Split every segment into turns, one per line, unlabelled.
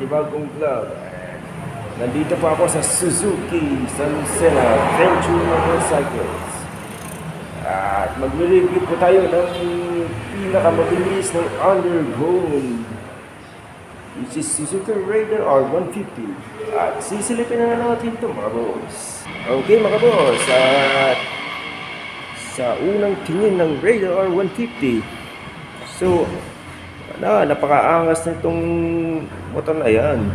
panibagong vlog. And nandito pa ako sa Suzuki San Lucena Venture Motorcycles. At magre-review po tayo ng pinakamabilis ng underground which is Suzuki Raider R150. At sisilipin na natin ito mga boss. Okay mga boss, at sa unang tingin ng Raider R150. So, na, napakaangas na itong motor na yan.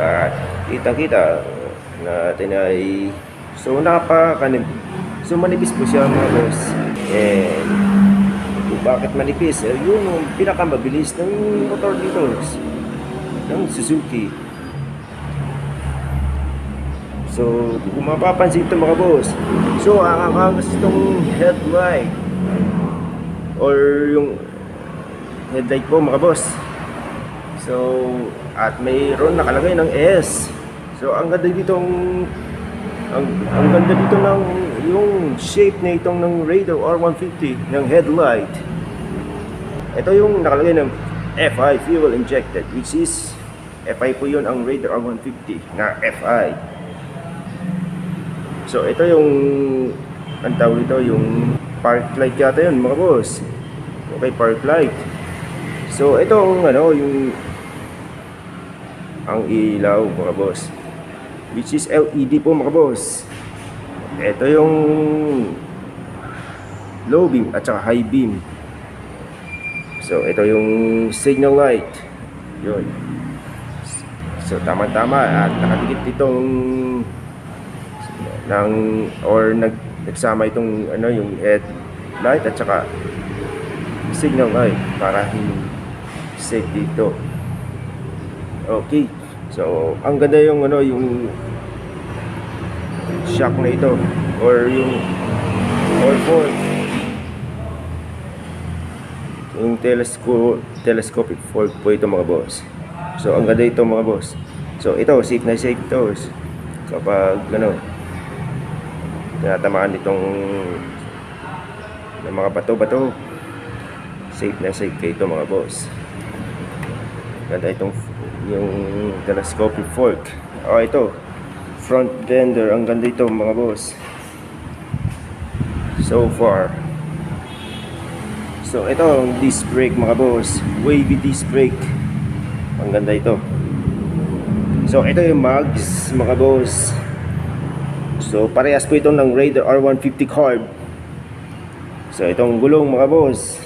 At kita-kita natin ay so napakanim. So manipis po siya mga boss. And bakit manipis? Eh, yun yung pinakamabilis ng motor dito ng Suzuki. So, kung mapapansin ito mga boss, so ang angas itong headlight or yung headlight po mga boss. So, at mayroon nakalagay ng S. So, ang ganda dito ang, ang ganda dito ng yung shape na itong ng Raider R150 ng headlight. Ito yung nakalagay ng FI fuel injected which is FI po yun ang Raider R150 na FI. So, ito yung ang tawag ito yung park light yata yun mga boss. Okay, park light. So, ito ang ano, yung ang ilaw mga boss. Which is LED po mga boss. Ito yung low beam at saka high beam. So, ito yung signal light. Yun. So, tama-tama at nakadikit itong ng or nag nagsama itong ano yung head light at saka signal light para hindi safe dito. Okay. So, ang ganda yung ano yung shock na ito or yung or fork yung telescope telescopic fork po ito mga boss. So, ang ganda ito mga boss. So, ito safe na safe ito kapag ano tinatamaan itong ng mga bato-bato safe na safe kayo ito mga boss ganda itong yung telescopic fork. Oh ito. Front fender ang ganda ito mga boss. So far. So ito ang disc brake mga boss. Wavy disc brake. Ang ganda ito. So ito yung mags mga boss. So parehas po ito ng Raider R150 carb. So itong gulong mga boss.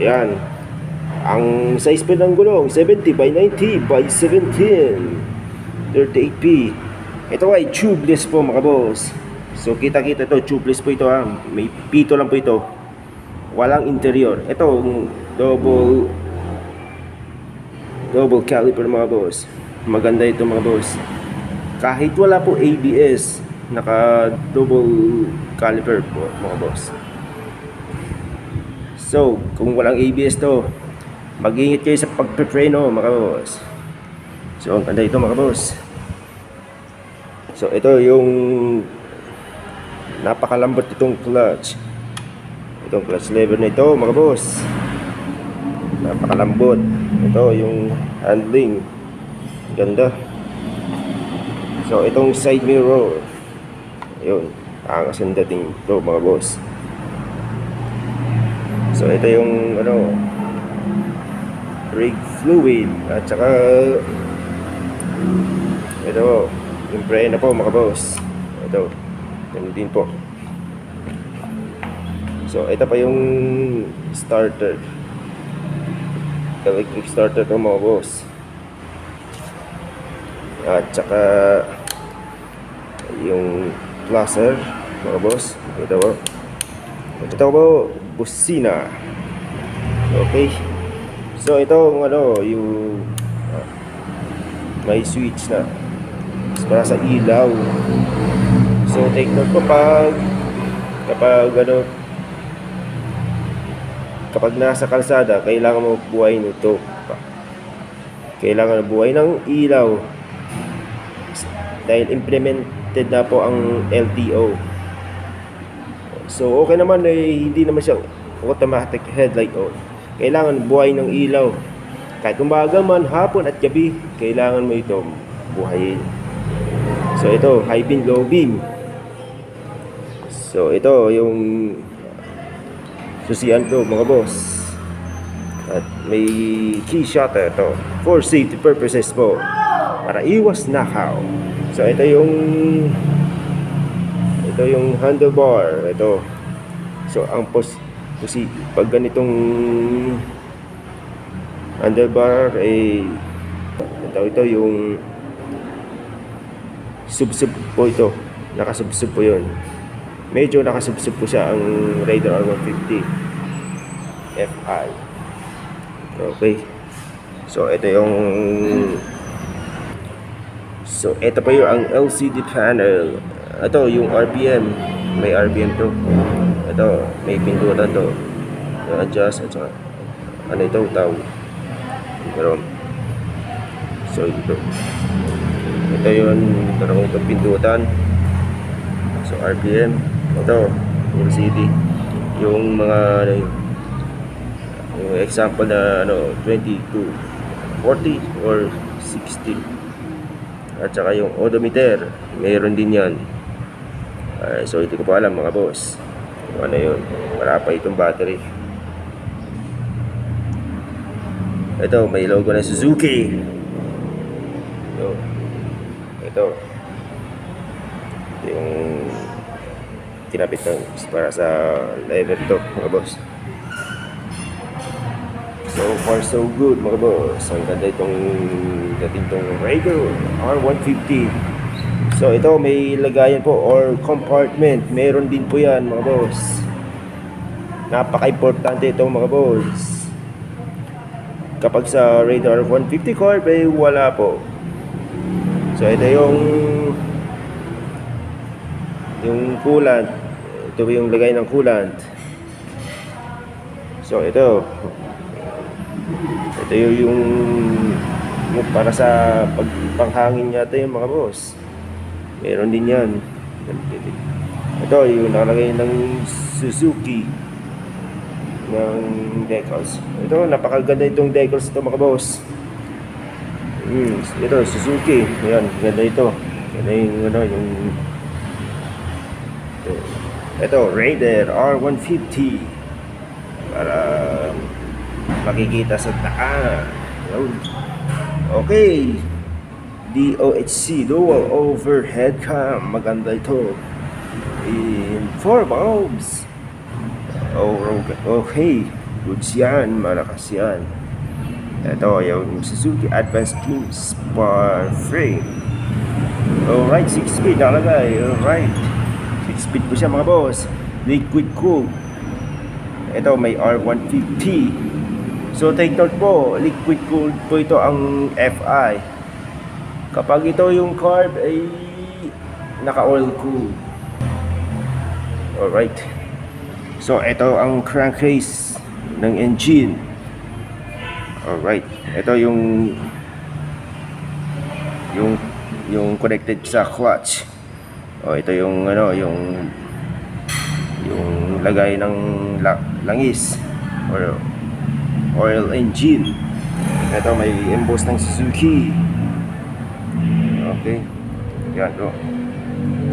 Ayan ang size po ng gulong, 70 by 90 by 17. 38P. Ito ay tubeless po mga boss. So kita-kita ito, tubeless po ito ha. May pito lang po ito. Walang interior. Ito, double double caliper mga boss. Maganda ito mga boss. Kahit wala po ABS, naka double caliper po mga boss. So, kung walang ABS to, Mag-ingat kayo sa pagpe-preno mga boss. So, ang ganda ito mga boss. So, ito yung napakalambot itong clutch. Itong clutch lever na ito mga boss. Napakalambot. Ito yung handling. Ganda. So, itong side mirror. Ayun. Angas ang dating ito mga boss. So, ito yung ano, brake fluid. At saka ito yung preno po mga boss. Ito ganun din po. So ito pa yung starter. Electric starter to mga boss. At saka yung placer mga boss. Ito po. Ito po busina. Okay. So ito ano, yung ah, may switch na. Para sa ilaw. So take note po pag kapag ano kapag nasa kalsada, kailangan mo buhay nito. Kailangan buhay ng ilaw. Dahil implemented na po ang LTO. So okay naman eh, hindi naman siya automatic headlight on. Kailangan buhay ng ilaw. Kahit umaga man, hapon at gabi, kailangan mo ito buhayin. So ito, high beam, low beam. So ito yung susian to mga boss. At may key shutter to for safety purposes po para iwas nakaw. So ito yung ito yung handlebar ito. So ang pos posi pag ganitong handlebar ay ito ito yung subsub po ito. Nakasubsub po yun. Medyo nakasubsub po siya ang Raider R150 FI. Okay. So, ito yung... So, ito pa yung ang LCD panel. Ito, yung RPM. May RPM to. Ito, may pindutan to. Yung adjust at saka, ano ito, tawag. Pero, so, ito. Ito yun, parang itong pindutan. So, RPM. Ito, LCD. Yung mga, ano yun, yung example na ano 22 40 or 60 at saka yung odometer mayroon din yan Ah, so hindi ko pa alam mga boss kung ano yun. Wala pa itong battery. Ito may logo ng Suzuki. Ito. Ito. Yung kinapit ng para sa lever to mga boss. So far so good mga boss. Ang ganda itong dating itong Raider R150. So ito may lagayan po or compartment. Meron din po yan mga boss. Napaka-importante ito mga boss. Kapag sa Raider R150 car ay wala po. So ito yung yung coolant. Ito yung lagay ng coolant. So ito ito yung, yung para sa pagpanghangin yata yung mga boss. Meron din yan. Ito yung nakalagay ng Suzuki ng decals. Ito napakaganda itong decals ito mga boss. Hmm, ito Suzuki. Ayan, ganda ito. Ganda yung ano yung ito, ito Raider R150 para makikita sa daan. Yun. Okay. DOHC, dual overhead cam. Maganda ito. In 4 bulbs. Oh, okay. Goods yan. Malakas yan. Ito, yung Suzuki Advanced Team Spar Frame. Alright, 6 speed nakalagay. Alright. 6 speed po siya mga boss. Liquid cool. Ito, may R150. So take note po, liquid cooled po ito ang FI. Kapag ito yung carb ay naka-oil cooled. Alright. So ito ang crankcase ng engine. Alright. Ito yung yung yung connected sa clutch. O ito yung ano, yung yung lagay ng la, langis or oil engine. Ito may emboss ng Suzuki. Okay. Yan o.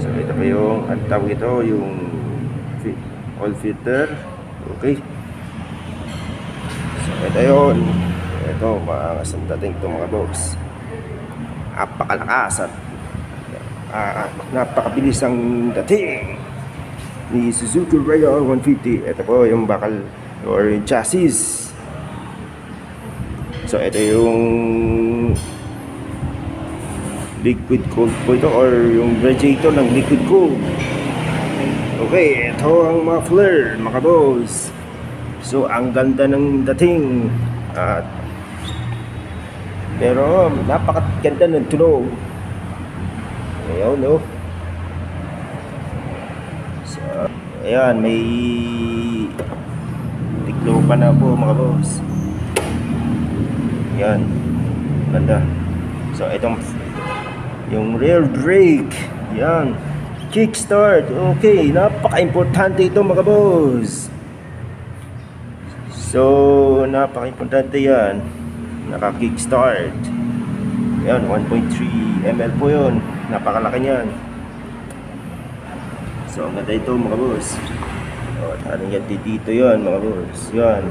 So ito pa yung ang tawag ito yung oil filter. Okay. So ito yun. Ito maangas ang dating ito mga boss. Napakalakas at ah, napakabilis ang dating ni Suzuki Raider 150. Ito po yung bakal or chassis. So, ito yung liquid cooled po ito or yung radiator ng liquid cooled. Okay, ito ang muffler, mga boss. So, ang ganda ng dating. At, pero, napakaganda ng tunog. Ayun, no? So, ayan, may tiklo pa na po mga boss. Yan. Ganda. So, itong yung rear brake. Yan. Kickstart. Okay. Napaka-importante ito mga boss. So, napaka-importante yan. Naka-kickstart. Yan. 1.3 ml po yun. Napakalaki niyan. So, ang ganda ito mga boss. O, taring yan dito yan mga boss. Yan.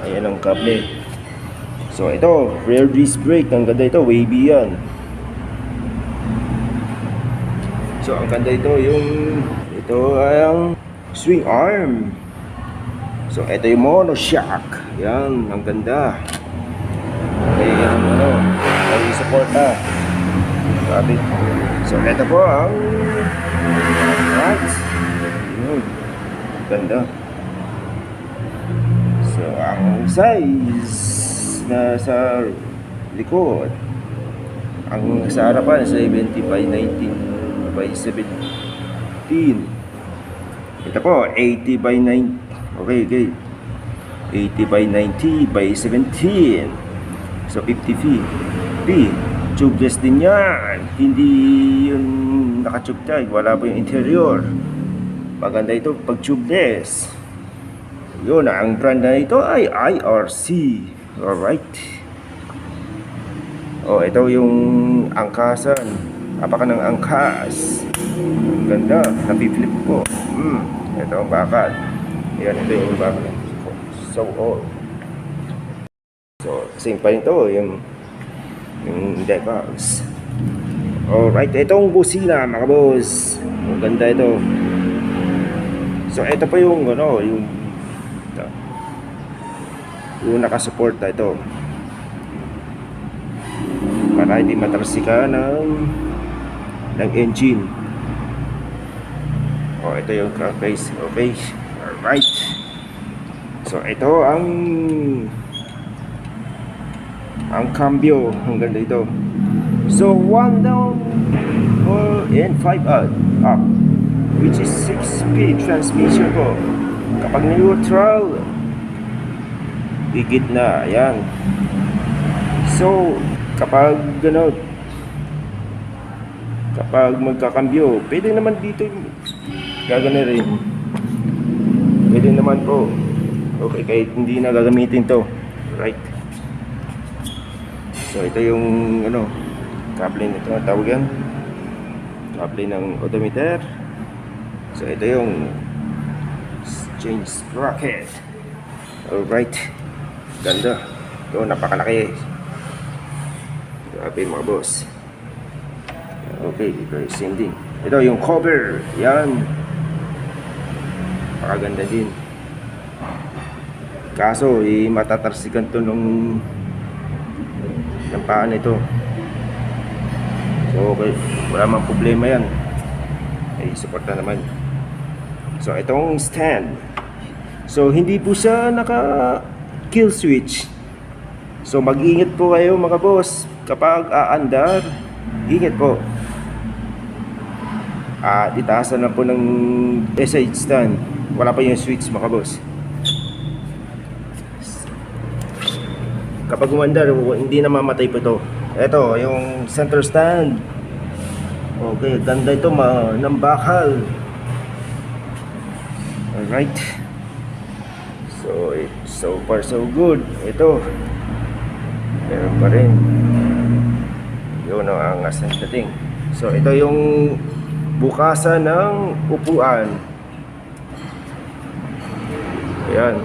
Ayan ang kable. So ito, rear disc brake, ang ganda ito, wavy yan. So ang ganda ito, yung ito ay ang swing arm. So ito yung monoshock. Yan, ang ganda. Okay, yung ano, may suporta. Sabi. So ito po ang right. Yun. Ganda. So ang size na sa likod ang sa harapan 70 by 19 by 17 ito po 80 by 9 okay okay. 80 by 90 by 17 so 50 feet. P tubeless din yan. Hindi yun nakatube tag wala po yung interior. Maganda ito pag tubeless. Yun ang brand na ito ay IRC Alright. Oh, ito yung angkasan. Apaka ng angkas. Ang Ganda. Napiflip ko. Hmm. Ito ang bakal. Yan, ito yung bakal. So, oh. So, same pa rin to. Yung, yung decals. Alright. Itong busina, mga boss. Ang ganda ito. So, ito pa yung, ano, yung ito yung nakasuporta ito para hindi matrarsika ng ng engine. O ito yung crankcase okay alright. So ito ang ang cambio. Ang ganda ito. So one down four and five out up which is 6 speed transmission po. Kapag neutral higit na. Ayan. So kapag ano kapag magkakambyo pwede naman dito gagana rin. Pwede naman po. Okay kahit hindi na gagamitin to. Right. So ito yung ano kable nito tawag yan. Kable ng odometer. So ito yung change sprocket. Alright. Ganda. Ito, napakalaki. Grabe mga boss. Okay, very same din. Ito, yung cover. Yan. Napakaganda din. Kaso, eh, matatarsikan to nung ng paa nito. So, okay. Wala mang problema yan. Ay, support na naman. So, itong stand. So, hindi po siya naka kill switch. So mag-ingat po kayo mga boss kapag aandar. Ingat po. Ah, itaasan na po ng SH stand. Wala pa yung switch mga boss. Kapag umandar, hindi na mamatay po ito. Ito, yung center stand. Okay, ganda ito, ma ng bakal. Alright. So, it- so far so good. Ito. Meron pa rin. Yun ang asang dating. So, ito yung bukasan ng upuan. Ayan.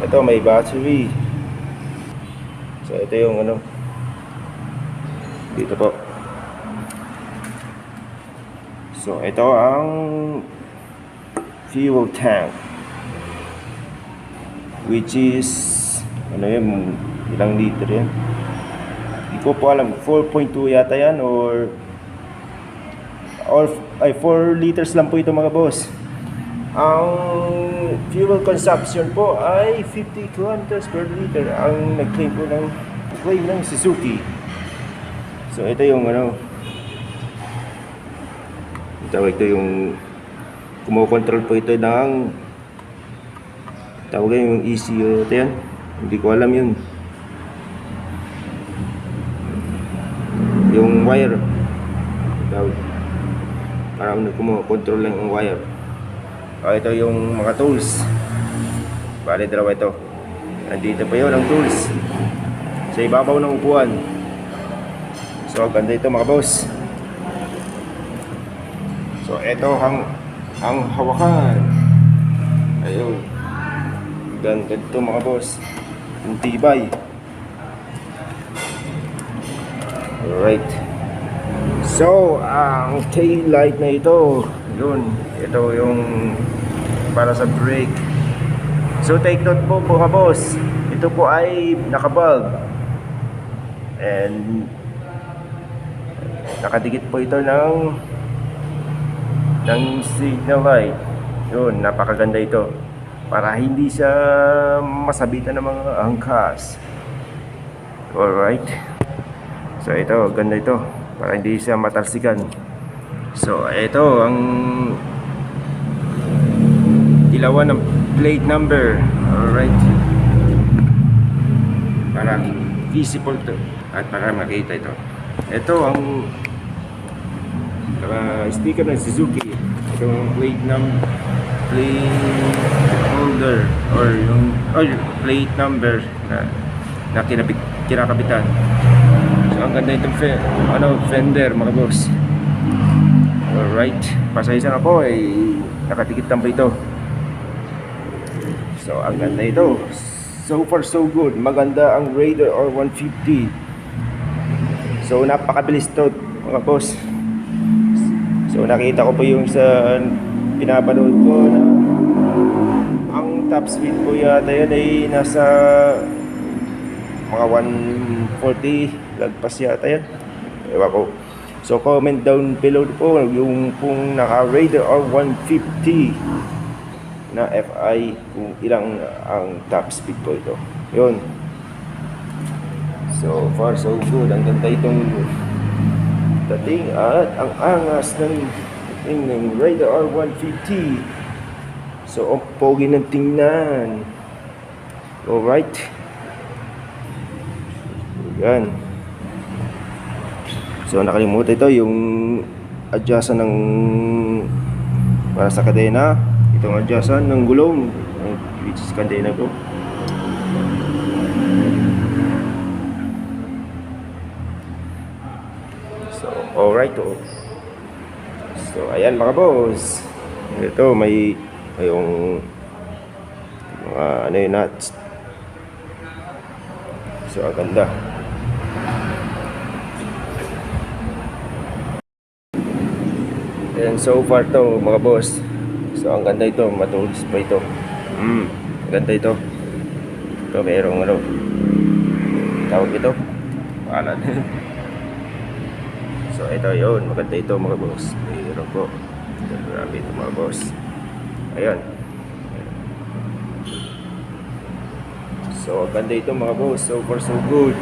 Ito, may battery. So, ito yung ano. Dito po. So, ito ang fuel tank which is ano yun ilang liter yan hindi ko po alam 4.2 yata yan or or ay 4 liters lang po ito mga boss. Ang fuel consumption po ay 50 kilometers per liter ang nag-claim po ng claim ng Suzuki. So ito yung ano tawag ito yung kumokontrol po ito ng tawag yung ECU ito yan. Hindi ko alam yun. Yung wire parang kumokontrol lang yung wire Ah, ito yung mga tools. Bale, dalawa ito. Nandito pa yun ang tools. Sa ibabaw ng upuan. So, ganda ito mga boss. So, ito ang, ang hawakan. Ayun. Ganda ito mga boss. Yung tibay. Alright. So, ang tail light na ito, yun, ito yung para sa brake. So, take note po mga boss, ito po ay nakabulb. And, nakadikit po ito ng ng signal light. Yun, napakaganda ito. Para hindi siya masabitan ng mga angkas. Alright. So ito, ganda ito. Para hindi siya matalsikan. So ito ang ilawan ng plate number. Alright. Para visible to. At para makita ito. Ito ang uh, sticker ng Suzuki. Ito ang plate number plate holder or yung or plate number na na kinabit, kinakabitan. Ang ganda itong fe, ano, fender mga boss. Alright. Pasaysa na po ay nakatikit lang po ito. So ang ganda ito. So far so good. Maganda ang Raider R150. So napakabilis to mga boss. So nakita ko po yung sa pinapanood ko na ang top speed po yata yun ay nasa mga 140 lagpas yata yan. Ewan ko. So comment down below po yung kung naka Raider or 150 na FI kung ilang ang top speed po ito. Yun. So far so good. Ang ganda itong dating at ang angas ng ng, ng Raider R150 so ang pogi ng tingnan. Alright yan. So nakalimutan ito yung adjustan ng para sa kadena. Itong adjustan ng gulong which is kadena ko. So alright oh. So ayan mga boss. Ito may yung mga ano yung nuts. So ang ganda. And so far to mga boss. So ang ganda ito, matulis pa ito. Mm, ganda ito. Ito merong ano. Tawag ito. Pangalan. so ito yun, maganda ito mga boss. Mayroon po. Grabe ito mga boss. Ayan. So ang ganda ito mga boss. So far so good.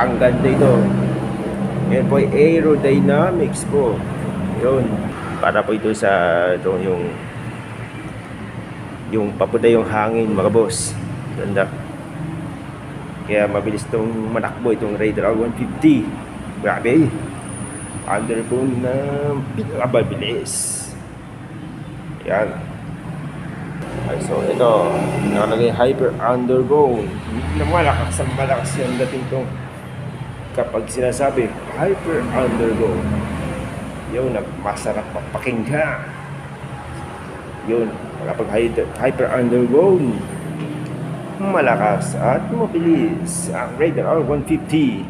Ang ganda ito. Yan po ay aerodynamics po. Yun. Para po ito sa ito yung yung papunta yung hangin mga boss. Ganda. Kaya mabilis tong manakbo itong Raider R150. Grabe. Under po na pinakamabilis. Yan. Ay, so ito, nakalagay hyper undergo. Na malakas ang malakas yung dating tong kapag sinasabi hyper undergo yun masarap papakinggan yun kapag hyper, undergo malakas at mabilis ang Raider R150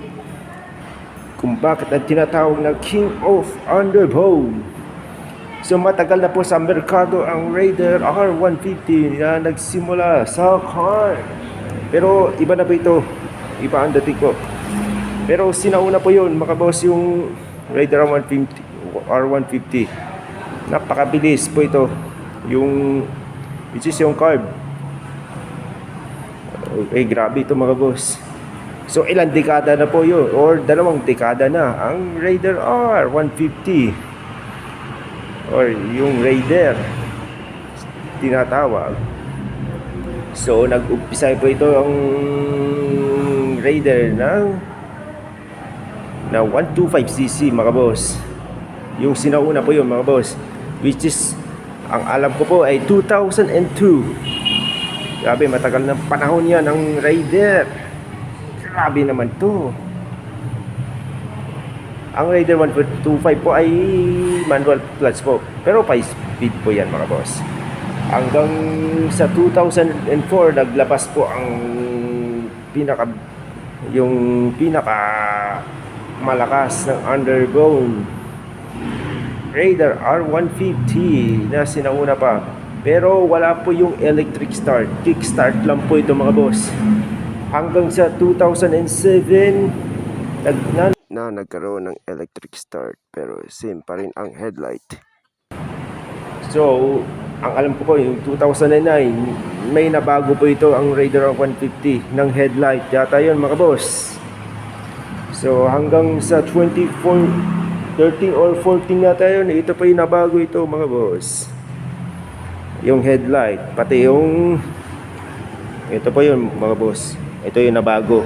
kung bakit ang tinatawag na King of Underbone So matagal na po sa merkado ang Raider R150 na nagsimula sa car. Pero iba na po ito. Iba ang dating ko. Pero sinauna po yun, mga boss, yung Raider R150. R150. Napakabilis po ito. Yung, which is yung carb. Eh, grabe ito mga boss. So, ilang dekada na po yun? Or dalawang dekada na ang Raider R 150. Or yung Raider tinatawag. So, nag-umpisa po ito ang Raider ng na 125cc mga boss. Yung sinauna po yun mga boss. Which is, ang alam ko po ay 2002. Grabe, matagal na panahon yan ang Raider. Grabe naman to. Ang Raider 125 po ay manual clutch po. Pero 5 speed po yan mga boss. Hanggang sa 2004 naglabas po ang pinaka yung pinaka malakas ng underbone Raider R150 na sinauna pa. Pero wala po yung electric start. Kickstart lang po ito mga boss. Hanggang sa 2007 nag na, na nagkaroon ng electric start pero same pa rin ang headlight. So ang alam ko po yung 2009 may nabago po ito ang Raider R150 ng headlight. Yata yun mga boss So hanggang sa 24, 13 or 14 na tayo, ito pa yung nabago ito mga boss. Yung headlight, pati yung ito pa yun mga boss. Ito yung nabago.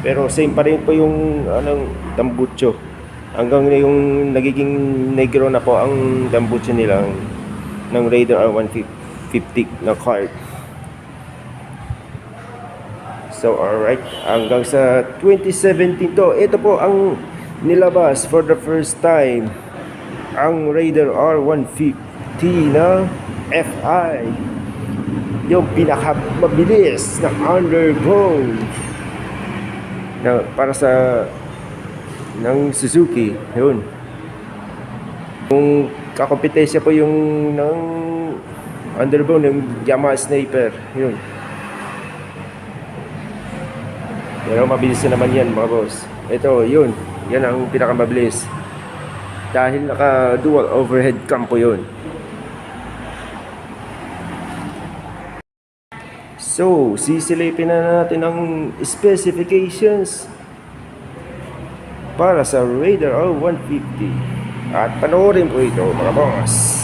Pero same pa rin po yung anong tambucho. Hanggang yung nagiging negro na po ang tambucho nila ng Raider R150 na card. So alright, hanggang sa 2017 to, ito po ang nilabas for the first time ang Raider R150 na FI. Yung pinakamabilis na underbone na para sa ng Suzuki, yun. Yung kakompetensya po yung ng underbone ng Yamaha Sniper, yun. Pero mabilis na naman yan mga boss. Ito, yun. Yan ang pinakamabilis. Dahil naka dual overhead cam po yun. So, sisilipin na natin ang specifications para sa Raider R150. At panoorin po ito mga boss.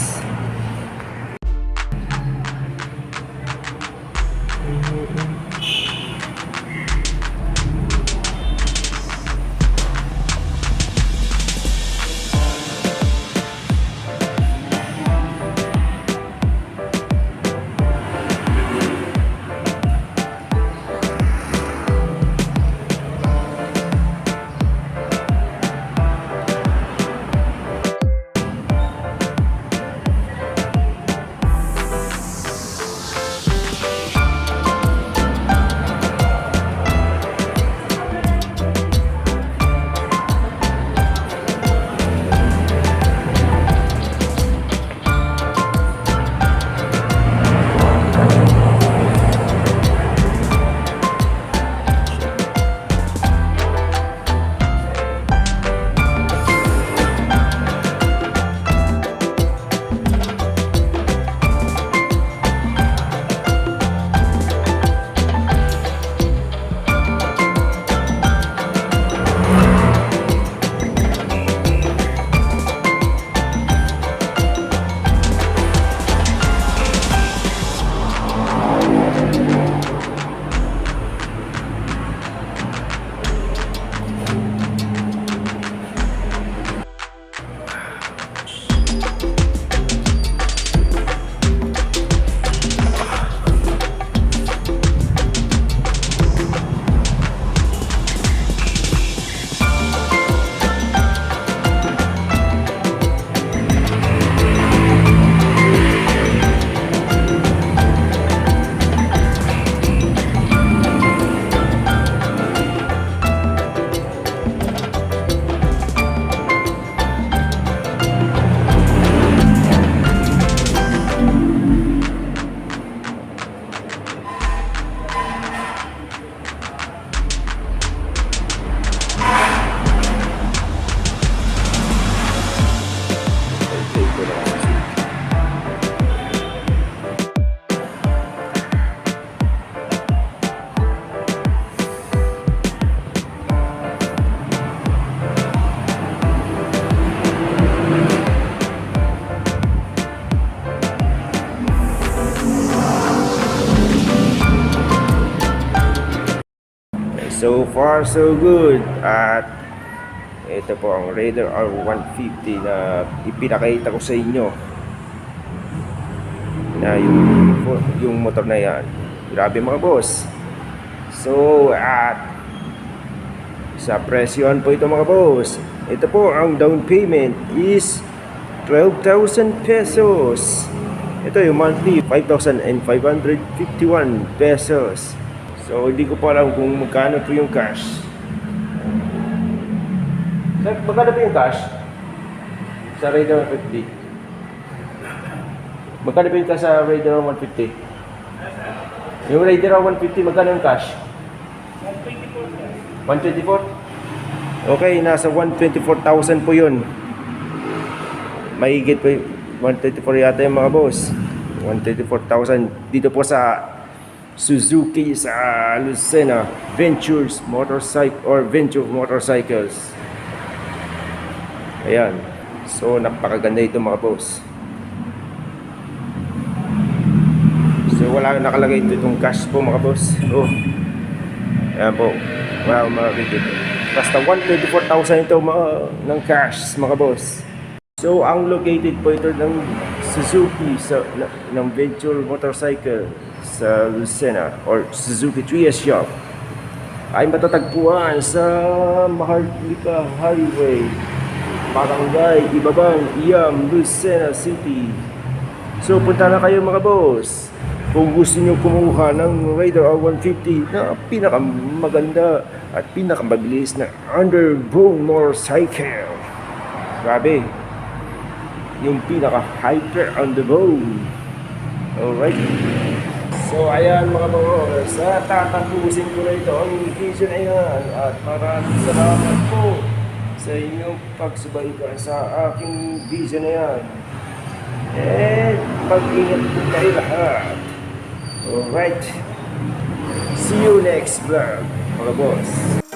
Far, so good. At ito po ang Raider R150 na ipinakita ko sa inyo. Na yung, yung motor na yan. Grabe mga boss. So, at sa presyon po ito mga boss. Ito po ang down payment is 12,000 pesos. Ito yung monthly 5,551 pesos. So, hindi ko pa alam kung magkano po yung cash. Sir, magkano po yung cash? Sa Raider 150. Magkano po yung cash sa Raider 150? Yung Raider 150, magkano yung cash? 124? Okay, nasa 124,000 po yun. Mahigit po yung 124 yata yung mga boss. 124,000 dito po sa Suzuki sa Lucena Ventures Motorcycle or Venture Motorcycles. Ayan. So, napakaganda ito mga boss. So, wala nakalagay ito itong cash po mga boss. Oh. Ayan po. Wow, mga bigit. Basta 124,000 ito mga, ng cash mga boss. So, ang located po ito ng Suzuki sa, ng Venture Motorcycle sa Lucena or Suzuki 3S Shop ay matatagpuan sa Maharlika Highway, Barangay Ibabang, Iam, Lucena City. So, punta na kayo mga boss. Kung gusto nyo kumuha ng Raider R150 na pinakamaganda at pinakamabilis na underbone motorcycle. Grabe. Yung pinaka-hyper on the bone. Alright. So, ayan mga boss. Sa tatapusin ko na ito ang video na yan. At maraming salamat po sa inyong pagsubaybay sa aking video na yan. And mag-ingat po kayo lahat. Alright. See you next vlog, mga boss.